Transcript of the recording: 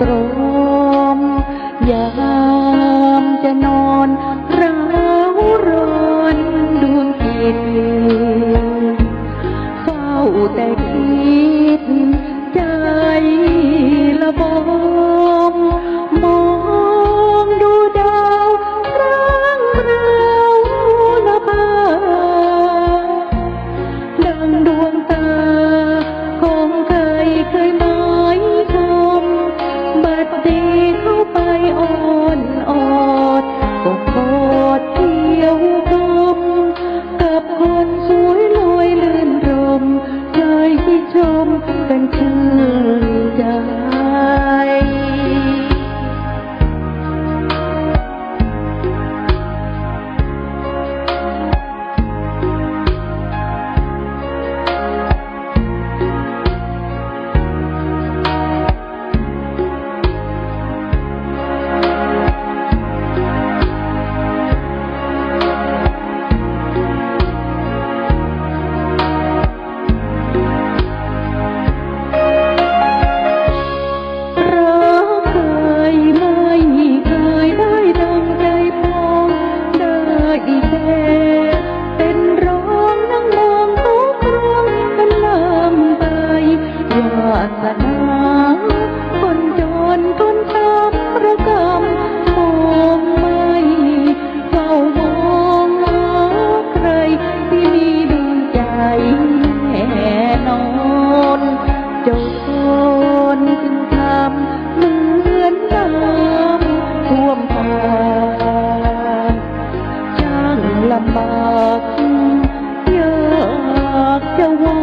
ตรม ยามจะนอนร้าวร้อนดูนคิดเฝ้าแต่คิดใจละบอ ชมกันชื่นใจ สนาคนจนคนตามระกำคงไม่เฝ้ามองหาใครที่มีดวงใจแน่นอนจนจึงทำเหมือนน้ำท่วมทางช่างลำบากอยากจะวอ